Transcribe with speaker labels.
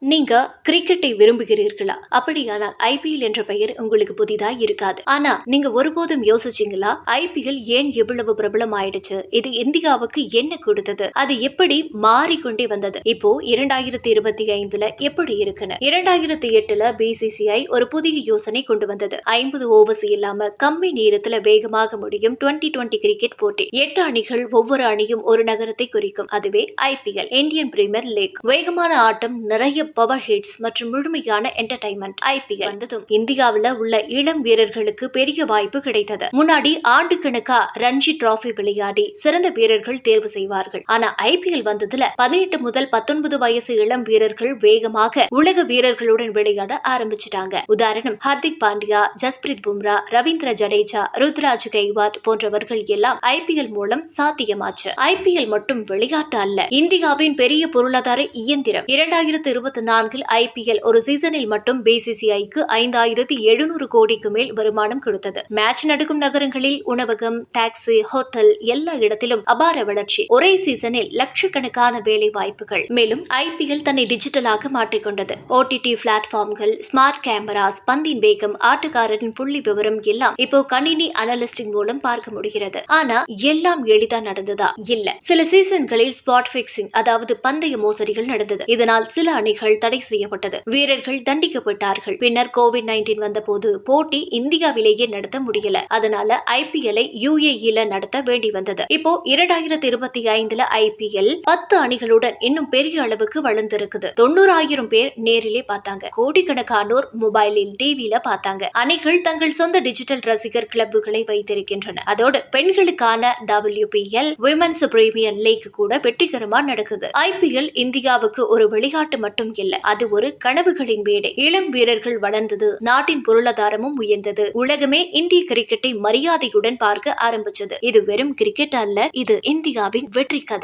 Speaker 1: நீங்க கிரிக்கெட்டை விரும்புகிறீர்களா? அப்படியானால் ஐபிஎல் என்ற பெயர் உங்களுக்கு புதிதா இருக்காது. ஆனா நீங்க ஒருபோதும் யோசிச்சீங்களா? ஐபிஎல் ஏன் எவ்வளவு பிரபலம் ஆயிடுச்சு இது இந்தியாவுக்கு என்ன கொடுத்தது? அது எப்படி மாறிக்கொண்டே வந்தது? இப்போ இரண்டாயிரத்தி இருபத்தி ஐந்துல எப்படி இருக்குன்னு? இரண்டாயிரத்தி எட்டுல பிசிசிஐ ஒரு புதிய யோசனை கொண்டு வந்தது. ஐம்பது ஓவர்ஸ் இல்லாம கம்மி நேரத்துல வேகமாக முடியும் டுவெண்டி டுவெண்டி கிரிக்கெட் போட்டி. எட்டு அணிகள் ஒவ்வொரு அணியும் ஒரு நகரத்தை குறிக்கும். அதுவே ஐபிஎல் இந்தியன் பிரீமியர் லீக். வேகமான ஆட்டம் நிறைய பவர் ஹிட்ஸ் மற்றும் முழுமையான என்டர்டைன்மெண்ட் ஐபிஎல் வந்ததும் இந்தியாவுல உள்ள இளம் வீரர்களுக்கு பெரிய வாய்ப்பு கிடைத்தது. முன்னாடி ஆண்டு கணக்கா ரஞ்சி டிராபி விளையாடி சிறந்த வீரர்கள் தேர்வு செய்வார்கள். ஆனா ஐபிஎல் வந்ததுல பதினெட்டு முதல் பத்தொன்பது வயசு இளம் வீரர்கள் வேகமாக உலக வீரர்களுடன் விளையாட ஆரம்பிச்சிட்டாங்க. உதாரணம் ஹர்திக் பாண்டியா ஜஸ்பிரித் பும்ரா ரவீந்திர ஜடேஜா ருத்ராஜ் கெய்வாட் போன்றவர்கள் எல்லாம் ஐபிஎல் மூலம் சாத்தியமாச்சு. ஐபிஎல் மட்டும் விளையாட்டு அல்ல இந்தியாவின் பெரிய பொருளாதார இயந்திரம். இரண்டாயிரத்து இருபத்தி நான்கில் ஐபிஎல் ஒரு சீசனில் மட்டும் பிசிசிஐக்கு ஐந்தாயிரத்தி எழுநூறு கோடிக்கு மேல் வருமானம் கொடுத்தது. மேட்ச் நடக்கும் நகரங்களில் உணவகம் டாக்ஸி ஹோட்டல் எல்லா இடத்திலும் அபார வளர்ச்சி. ஒரே சீசனில் லட்சக்கணக்கான வேலை வாய்ப்புகள். மேலும் ஐபிஎல் தன்னை டிஜிட்டலாக மாற்றிக்கொண்டது. ஓடிடி பிளாட்ஃபார்ம்கள் ஸ்மார்ட் கேமராஸ் பந்தின் வேகம் ஆட்டக்காரரின் புள்ளி விவரம் எல்லாம் இப்போ கணினி அனலிஸ்டிங் மூலம் பார்க்க முடிகிறது. ஆனா எல்லாம் எளிதா நடந்ததா? இல்ல. சில சீசன்களில் ஸ்பாட் பிக்சிங் அதாவது பந்தய மோசடிகள் நடந்தது. இதனால் சில அணிகள் தடை செய்யப்பட்டது. வீரர்கள் தண்டிக்கப்பட்டார்கள். பின்னர் கோவிட் நைன்டீன் வந்தபோது போட்டி இந்தியாவிலேயே நடத்த முடியல. அதனால ஐபிஎல்லை யுஏஇல நடத்த வேண்டி வந்தது. இப்போ இரண்டாயிரத்தி இருபத்தி ஐந்துல ஐபிஎல் பத்து அணிகளுடன் இன்னும் பெரிய அளவுக்கு வளர்ந்திருக்குது. தொண்ணூறாயிரம் பேர் நேரிலே பார்த்தாங்க. கோடிக்கணக்கானோர் மொபைலில் டிவியில பார்த்தாங்க. அணிகள் தங்கள் சொந்த டிஜிட்டல் ரசிகர் கிளப்புகளை வைத்திருக்கின்றன. அதோடு பெண்களுக்கான டபிள்யூபிஎல் விமன்ஸ் பிரீமியர் லீக் கூட வெற்றிகரமா நடக்குது. ஐபிஎல் இந்தியாவுக்கு ஒரு விளையாட்டு மட்டும் இல்ல. அது ஒரு கனவுகளின் மேடை. இளம் வீரர்கள் வளர்ந்தது. நாட்டின் பொருளாதாரமும் உயர்ந்தது. உலகமே இந்திய கிரிக்கெட்டை மரியாதையுடன் பார்க்க ஆரம்பிச்சது. இது வெறும் கிரிக்கெட் அல்ல இது இந்தியாவின் வெற்றி கதை